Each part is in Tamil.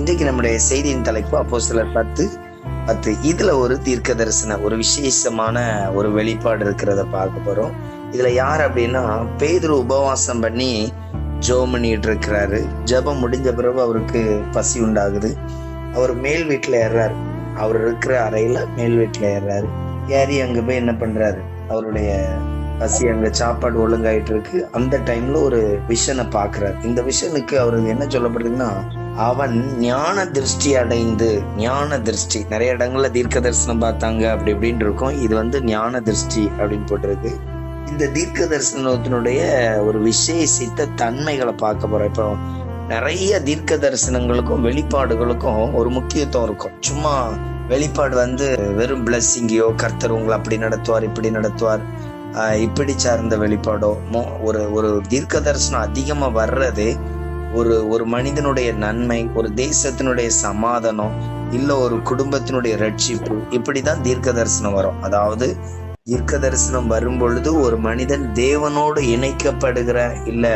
இன்றைக்கு நம்முடைய செய்தியின் தலைப்பு அப்போ சிலர் பத்து பத்து. இதுல ஒரு தீர்க்க தரிசன ஒரு விசேஷமான ஒரு வெளிப்பாடு இருக்கிறத பார்க்க போறோம். இதுல யார் அப்படின்னா பேதுரு உபவாசம் பண்ணி ஜோம் பண்ணிட்டு இருக்கிறாரு. ஜெபம் முடிஞ்ச பிறகு அவருக்கு பசி உண்டாகுது. அவர் மேல் வீட்டுல ஏறாரு அவர் இருக்கிற அறையில மேல் வீட்டுல ஏறாரு ஏறி அங்க போய் என்ன பண்றாரு? அவருடைய பசி அங்க சாப்பாடு ஒழுங்காயிட்டு இருக்கு. அந்த டைம்ல ஒரு விஷனை பாக்குறாரு இந்த விஷனுக்கு அவருக்கு என்ன சொல்லப்படுதுன்னா அவன் ஞான திருஷ்டி அடைந்து ஞான திருஷ்டி நிறைய இடங்கள்ல தீர்க்க தரிசனம் பார்த்தாங்க அப்படி இப்படின்னு இருக்கும். இது வந்து ஞான திருஷ்டி அப்படின்னு போட்டிருக்கு. இந்த தீர்க்க தரிசனத்தினுடைய ஒரு விசேஷித்த தன்மைகளை பார்க்க போறோம். இப்போ நிறைய தீர்க்க தரிசனங்களுக்கும் வெளிப்பாடுகளுக்கும் ஒரு முக்கியத்துவம் இருக்கும். சும்மா வெளிப்பாடு வந்து வெறும் பிளஸ்ஸிங்கையோ கர்த்தர் உங்களை அப்படி நடத்துவார் இப்படி நடத்துவார் இப்படி சார்ந்த வெளிப்பாடோ மோ- ஒரு ஒரு தீர்க்க தரிசனம் அதிகமாக வர்றது ஒரு ஒரு மனிதனுடைய நன்மை ஒரு தேசத்தினுடைய சமாதானம் இல்ல ஒரு குடும்பத்தினுடைய ரட்சிப்பு இப்படிதான் தீர்க்க தரிசனம் வரும். அதாவது தீர்க்க தரிசனம் வரும் பொழுது ஒரு மனிதன் தேவனோடு இணைக்கப்படுகிற இல்ல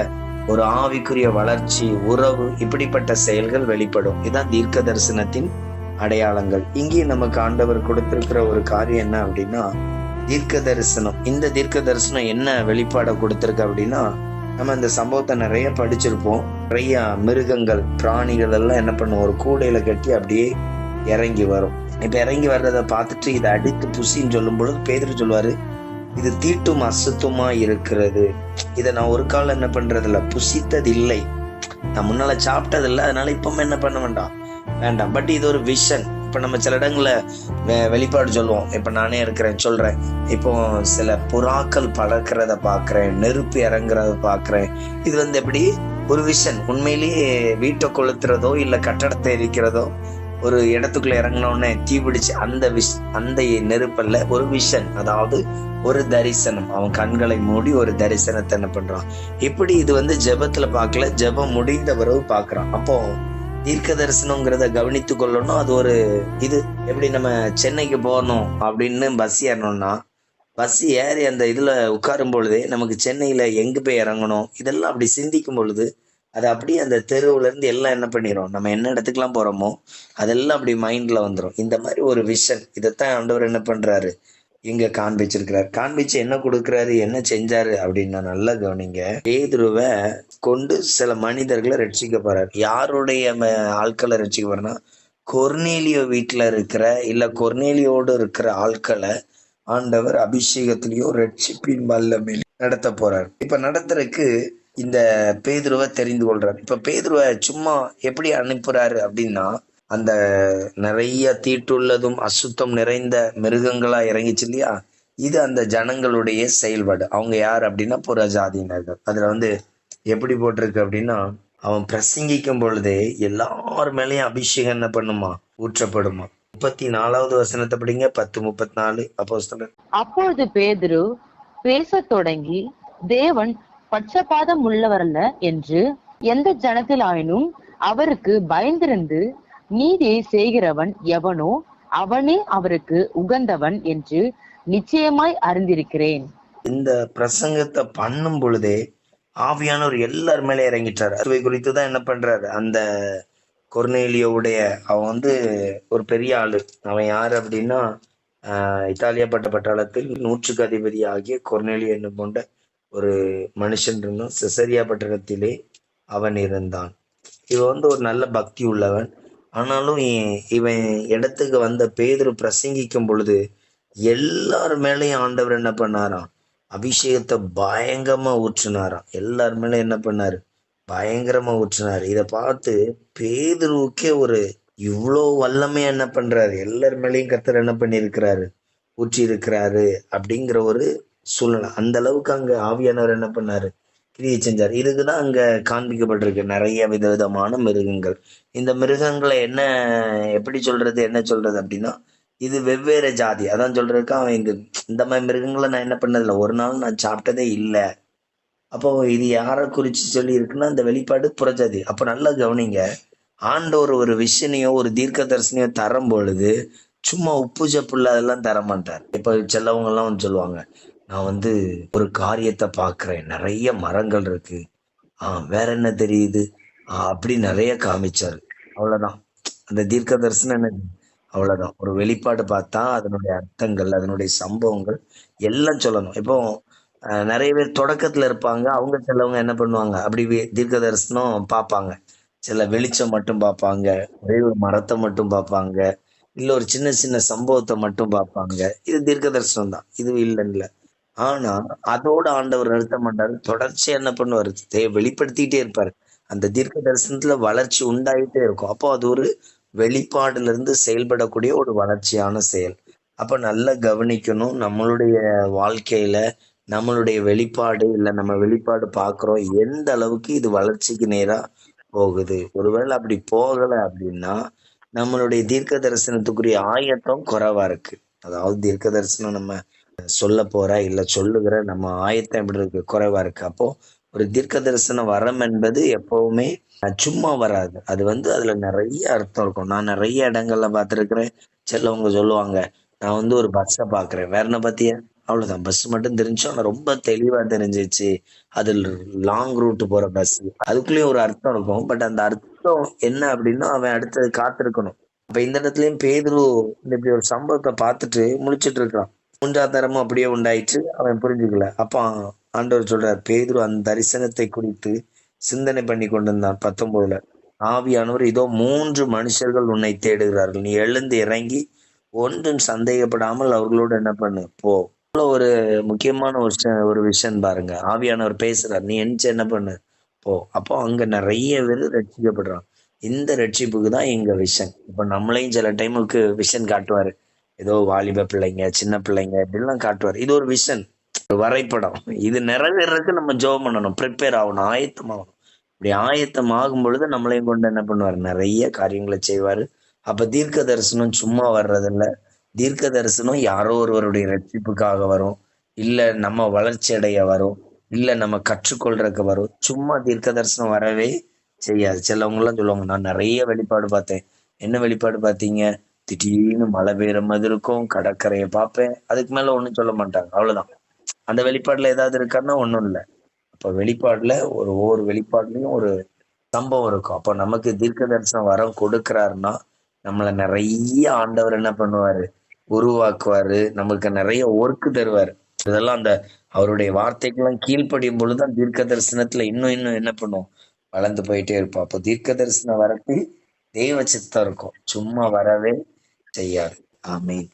ஒரு ஆவிக்குரிய வளர்ச்சி உறவு இப்படிப்பட்ட செயல்கள் வெளிப்படும். இதுதான் தீர்க்க தரிசனத்தின் அடையாளங்கள். இங்கே நமக்கு ஆண்டவர் கொடுத்திருக்கிற ஒரு காரியம் என்ன அப்படின்னா தீர்க்க தரிசனம் இந்த தீர்க்க தரிசனம் என்ன வெளிப்பாடை கொடுத்திருக்கு அப்படின்னா நம்ம இந்த சம்பவத்தை நிறைய படிச்சிருப்போம். நிறைய மிருகங்கள் பிராணிகள் எல்லாம் என்ன பண்ணும்? ஒரு கூடையில கட்டி அப்படியே இறங்கி வரும். இப்ப இறங்கி வர்றதை பார்த்துட்டு இதை அடித்து புசின்னு சொல்லும் பொழுது பேதர் சொல்லுவாரு இது தீட்டும் அசுத்தமா இருக்கிறது. இதை நான் ஒரு காலம் என்ன பண்றது இல்லை புசித்தது இல்லை நான் முன்னால சாப்பிட்டது இல்லை அதனால இப்பவும் என்ன பண்ண வேண்டாம்? வேண்டாம். பட் இது ஒரு விஷன். இப்போ நம்ம சில இடங்களில் வெ- வெளிப்பாடு சொல்லுவோம். இப்போ நானே இருக்கிறேன் சொல்கிறேன் இப்போ சில புறாக்கள் பறக்கிறத பார்க்குறேன் நெருப்பு இறங்குறத பார்க்குறேன் இது வந்து எப்படி? ஒரு விஷன் உண்மையிலேயே வீட்டை கொளுத்துறதோ இல்லை கட்டடத்தை எரிக்கிறதோ ஒரு இடத்துக்குள்ள இறங்கினோடனே தீ பிடிச்சு அந்த விஷ் அந்த நெருப்பல்ல ஒரு விஷன் அதாவது ஒரு தரிசனம். அவன் கண்களை மூடி ஒரு தரிசனத்தை என்ன பண்றான்? இப்படி இது வந்து ஜெபத்துல பார்க்கல ஜெபம் முடிந்த பிறகு பார்க்கறான் அப்போ தீர்க்க தரிசனங்கிறத கவனித்து கொள்ளணும். அது ஒரு இது. எப்படி நம்ம சென்னைக்கு போகணும் அப்படின்னு பஸ் ஏறணும்னா பஸ் ஏறி அந்த இதில் உட்காரும் பொழுதே நமக்கு சென்னையில் எங்கே போய் இறங்கணும்? இதெல்லாம் அப்படி சிந்திக்கும் பொழுது அது அப்படியே அந்த தெருவுலேருந்து எல்லாம் என்ன பண்ணிடும் நம்ம என்ன இடத்துக்குலாம் போகிறோமோ அதெல்லாம் அப்படி மைண்டில் வந்துடும் இந்த மாதிரி ஒரு விஷன் இதைத்தான் ஆண்டவர் என்ன பண்ணுறாரு இங்க காண்பிச்சிருக்கிறார் காண்பிச்சு என்ன கொடுக்கறாரு என்ன செஞ்சாரு அப்படின்னா நல்லா கவனிங்க. பேதுருவை கொண்டு சில மனிதர்களை ரட்சிக்க போறாரு. யாருடைய ம- ஆட்களை ரட்சிக்க போறேன்னா கொர்னேலியோ வீட்டில் இருக்கிற இல்ல கொர்னேலியோடு இருக்கிற ஆட்களை ஆண்டவர் அபிஷேகத்திலையோ ரட்சிப்பின் வல்லமையில் நடத்த போறார். இப்ப நடத்துறதுக்கு இந்த பேதுருவை தெரிந்து கொள்றாரு. இப்ப பேதுருவை சும்மா எப்படி அனுப்புறாரு அப்படின்னா அந்த நிறைய தீட்டுள்ளதும் அசுத்தம் நிறைந்த மிருகங்களா இறங்கிச்சு இல்லையா? இது அந்த ஜனங்களுடைய செயல்பாடு. அவங்க யார் அப்படின்னா புறஜாதியினர்கள். அதுல வந்து எப்படி போட்டிருக்கு அப்படின்னா அவன் பிரசங்கிக்கும் பொழுதே எல்லார் மேலயும் அபிஷேகம் என்ன பண்ணுமா? ஊற்றப்படுமா? முப்பத்தி நாலாவது வசனத்தை படிங்க. பத்து முப்பத்தி நாலு அப்போ அப்பொழுது பேதுரு பேச தொடங்கி தேவன் பட்சபாதம் உள்ளவரல்ல என்று எந்த ஜனத்தில் ஆயினும் அவருக்கு பயந்திருந்து நீதியை செய்கிறவன் எவனோ அவனே அவருக்கு உகந்தவன் என்று நிச்சயமாய் அறிந்திருக்கிறேன். இந்த பிரசங்கத்தை பண்ணும் பொழுதே ஆவியானவர் எல்லார் மேலே இறங்கிட்டார். அதுவை குறித்து தான் என்ன பண்றாரு? அந்த கொர்னேலியோவுடைய அவன் வந்து ஒரு பெரிய ஆளு. அவன் யார் அப்படின்னா ஆஹ் இத்தாலியா பட்ட பட்டாளத்தில் நூற்றுக்கு அதிபதி ஆகிய கொர்னேலியோ என்னும் கொண்ட ஒரு மனுஷன் இருந்தும் செசரியா பட்டணத்திலே அவன் இருந்தான். இவன் வந்து ஒரு நல்ல பக்தி உள்ளவன். ஆனாலும் இவன் இடத்துக்கு வந்த பேதுரு பிரசங்கிக்கும் பொழுது எல்லார் மேலேயும் ஆண்டவர் என்ன பண்ணாராம்? அபிஷேகத்தை பயங்கரமா ஊற்றினாராம். எல்லார் மேலே என்ன பண்ணாரு? பயங்கரமா ஊற்றினாரு. இதை பார்த்து பேதுருவுக்கே ஒரு இவ்வளோ வல்லமையா என்ன பண்றாரு? எல்லார் மேலேயும் கத்தர் என்ன பண்ணியிருக்கிறாரு? ஊற்றி இருக்கிறாரு அப்படிங்கிற ஒரு சூழ்நிலை. அந்த அளவுக்கு அங்க ஆவியானவர் என்ன பண்ணாரு? கிரியை செஞ்சார். இதுக்குதான் அங்க காண்பிக்கப்பட்டிருக்கு. நிறைய விதவிதமான மிருகங்கள். இந்த மிருகங்களை என்ன எப்படி சொல்றது என்ன சொல்றது அப்படின்னா இது வெவ்வேறு ஜாதி. அதான் சொல்றதுக்கு அவன் இந்த இந்த மாதிரி மிருகங்களை நான் என்ன பண்ணதில்லை. ஒரு நாள் நான் சாப்பிட்டதே இல்லை. அப்போ இது யாரை குறிச்சு சொல்லி இருக்குன்னா இந்த வெளிப்பாடு புறஜாதி. அப்போ நல்லா கவனிங்க. ஆண்டவர் ஒரு விஷனையோ ஒரு தீர்க்க தரிசனையோ தரும் பொழுது சும்மா உப்பு சப்புள்ள அதெல்லாம் தர மாட்டார் இப்போ சிலவங்க எல்லாம் வந்து சொல்லுவாங்க. நான் வந்து ஒரு காரியத்தை பார்க்குறேன். நிறைய மரங்கள் இருக்கு. ஆ வேற என்ன தெரியுது? அப்படி நிறைய காமிச்சாரு. அவ்வளவுதான். அந்த தீர்க்க தரிசனம் என்ன அவ்வளவுதான். ஒரு வெளிப்பாடு பார்த்தா அதனுடைய அர்த்தங்கள் அதனுடைய சம்பவங்கள் எல்லாம் சொல்லணும். இப்போ அஹ், நிறைய பேர் தொடக்கத்துல இருப்பாங்க. அவங்க சிலவங்க என்ன பண்ணுவாங்க? அப்படி வே- தீர்க்க தரிசனம் பார்ப்பாங்க. சில வெளிச்சம் மட்டும் பார்ப்பாங்க. ஒரே ஒரு மரத்தை மட்டும் பார்ப்பாங்க. இல்ல ஒரு சின்ன சின்ன சம்பவத்தை மட்டும் பார்ப்பாங்க. இது தீர்க்க தரிசனம் தான். இது இல்லைன்னு ஆனா அதோட ஆண்டவர் நிறுத்த மாட்டாரு தொடர்ச்சியா என்ன பண்ணுவாரு? வெளிப்படுத்திட்டே இருப்பாரு. அந்த தீர்க்க தரிசனத்துல வளர்ச்சி உண்டாயிட்டே இருக்கும். அப்போ அது ஒரு வெளிப்பாடுல இருந்து செயல்படக்கூடிய ஒரு வளர்ச்சியான செயல். அப்ப நல்லா கவனிக்கணும். நம்மளுடைய வாழ்க்கையில நம்மளுடைய வெளிப்பாடு இல்ல நம்ம வெளிப்பாடு பாக்குறோம். எந்த அளவுக்கு இது வளர்ச்சிக்கு நேரா போகுது? ஒருவேளை அப்படி போகல அப்படின்னா நம்மளுடைய தீர்க்க தரிசனத்துக்குரிய ஆயத்தம் குறைவா இருக்கு. அதாவது தீர்க்க தரிசனம் நம்ம சொல்ல போற இல்ல சொல்லுகிற நம்ம ஆயத்தம் எப்படி இருக்கு குறைவா இருக்கு. அப்போ ஒரு தீர்க்க தரிசன வரம் என்பது எப்பவுமே சும்மா வராது. அது வந்து அதுல நிறைய அர்த்தம் இருக்கும். நான் நிறைய இடங்கள்ல பார்த்துருக்கிறேன். சிலவங்க சொல்லுவாங்க நான் வந்து ஒரு பஸ்ஸை பாக்குறேன் வேற என்ன பத்தியா அவ்வளவுதான். பஸ் மட்டும் தெரிஞ்சோம் ஆனா ரொம்ப தெளிவா தெரிஞ்சிச்சு. அது லாங் ரூட் போற பஸ் அதுக்குள்ளேயும் ஒரு அர்த்தம் இருக்கும். பட் அந்த அர்த்தம் என்ன அப்படின்னா அவன் அடுத்தது காத்திருக்கணும். அப்ப இந்த இடத்துலயும் பேதுரு இந்த இப்படி ஒரு சம்பவத்தை பார்த்துட்டு முழிச்சிட்டு இருக்கான். மூன்றாம் அப்படியே உண்டாயிற்று. அவன் புரிஞ்சுக்கல. அப்போ ஆண்டவர் சொல்றார் பேதுரு அந்த தரிசனத்தை குறித்து சிந்தனை பண்ணி கொண்டிருந்தான் பத்தொன்பதுல. ஆவியானவர் இதோ மூன்று மனுஷர்கள் உன்னை தேடுகிறார்கள். நீ எழுந்து இறங்கி ஒன்றும் சந்தேகப்படாமல் அவர்களோடு என்ன பண்ணு? போ. ஒரு முக்கியமான ஒரு ஒரு விஷயம் பாருங்க. ஆவியானவர் பேசுறார். நீ எந்த என்ன பண்ணு? போ. அப்போ அங்க நிறைய பேர் ரட்சிக்கப்படுறான் இந்த ரட்சிப்புக்கு தான் எங்க விஷன் இப்ப நம்மளையும் சில டைமுக்கு விஷன் காட்டுவாரு. ஏதோ வாலிப பிள்ளைங்க சின்ன பிள்ளைங்க இப்படிலாம் காட்டுவார். இது ஒரு விஷன் ஒரு வரைபடம். இது நிறைவேறதுக்கு நம்ம ஜோம் பண்ணணும். ப்ரிப்பேர் ஆகணும் ஆயத்தமாகணும். இப்படி ஆயத்தம் ஆகும் பொழுது நம்மளையும் கொண்டு என்ன பண்ணுவார்? நிறைய காரியங்களை செய்வாரு. அப்ப தீர்க்க தரிசனம் சும்மா வர்றதில்ல. தீர்க்க தரிசனம் யாரோ ஒருவருடைய ரட்சிப்புக்காக வரும். இல்ல நம்ம வளர்ச்சி அடைய வரும். இல்ல நம்ம கற்றுக்கொள்றதுக்கு வரும். சும்மா தீர்க்க தரிசனம் வரவே செய்யாது. சிலவங்க எல்லாம் சொல்லுவாங்க நான் நிறைய வெளிப்பாடு பார்த்தேன். என்ன வெளிப்பாடு பார்த்தீங்க? திடீர்னு மழை பெய்யுற மாதிரி இருக்கும் கடற்கரையை பார்ப்பேன். அதுக்கு மேல ஒண்ணும் சொல்ல மாட்டாங்க. அவ்வளவுதான். அந்த வெளிப்பாடுல ஏதாவது இருக்கான்னா ஒண்ணும் இல்லை. அப்ப வெளிப்பாடுல ஒரு ஒவ்வொரு வெளிப்பாடுலயும் ஒரு சம்பவம் இருக்கும். அப்போ நமக்கு தீர்க்க தரிசனம் வரம் கொடுக்கிறாருன்னா நம்மளை நிறைய ஆண்டவர் என்ன பண்ணுவாரு? உருவாக்குவாரு. நமக்கு நிறைய ஒர்க்கு தருவாரு. இதெல்லாம் அந்த அவருடைய வார்த்தைக்கெல்லாம் கீழ்ப்படியும் பொழுதுதான் தீர்க்க தரிசனத்துல இன்னும் இன்னும் என்ன பண்ணுவோம்? வளர்ந்து போயிட்டே இருப்போம். அப்போ தீர்க்க தரிசன வரத்தில் தெய்வ சித்தம் இருக்கும். சும்மா வரவே செய்யாது ஆமென்